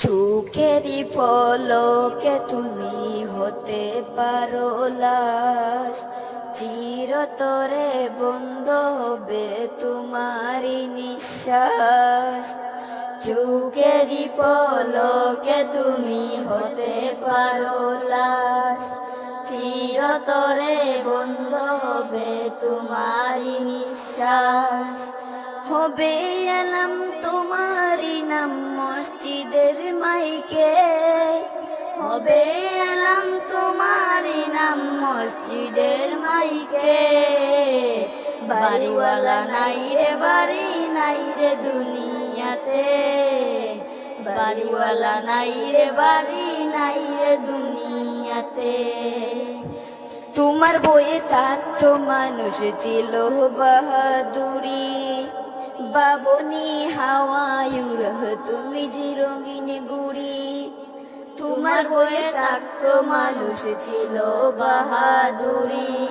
চোখেরই পলকে তুমি হতে পারো লাশ। চিরতরে বন্ধ হবে তোমারই নিঃশ্বাস। চোখেরই পলকে তুমি হতে পারো লাশ। চিরতরে বন্ধ হবে তোমারই নিঃশ্বাস। হবে এলাম তোমারই নাম মসজিদের মাইকে। হবে এলাম তোমারই নাম মসজিদের মাইকে। বাড়িওয়ালা নাই রে, বাড়ি নাই রে দুনিয়াতে। বাড়িওয়ালা নাই রে, বাড়ি নাই রে দুনিয়াতে। তোমার বইয়ে থাকতো মানুষ ছিল বাহাদুরি। বাবনি হাওয়ায়ুরহ তুমি যে রঙিন গুড়ি। তোমার বইয়ে থাকতো মানুষ ছিল বাহাদুরি।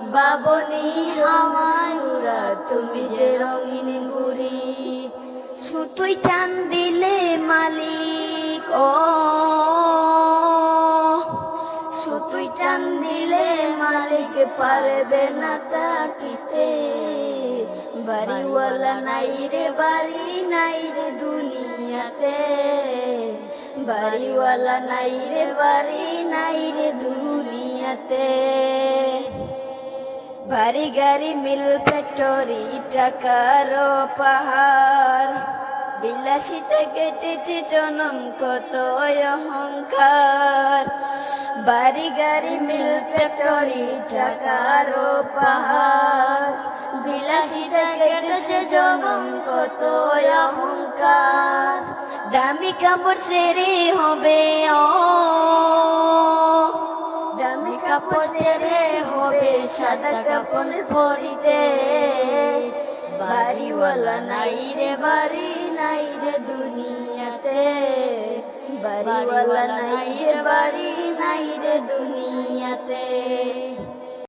বাবনি হাওয়ায়ুরা তুমি যে রঙিন গুড়ি। সুতুই চান দিলে মালিক, ও। সুতুই চান দিলে মালিক পারবে না তাকিতে। বাড়িওয়ালা নাই রে, বাড়ি নাই রে দুনিয়াতে। বাড়িওয়ালা নাই রে, বাড়ি নাই রে দুনিয়াতে। বাড়ি গাড়ি মিল ফ্যাক্টরি, টাকার পাহাড় বিলাসিতে কেটেছে জনম, কত অহংকার। বাড়ি গাড়ি মিল ফ্যাক্টরি, টাকার পাহাড় বিলাসিতে কেটেছে জনম কত অহংকার। দামি কাপড় সেরে হবে ও। দামি কাপড় ছেড়ে হবে সাদা কাপড় পরিতে। বাড়িওয়ালা নাই রে, বাড়ি নাই রে দুনিয়াতে। বাড়িওয়ালা নাই রে, বাড়ি নাই রে দুনিয়াতে।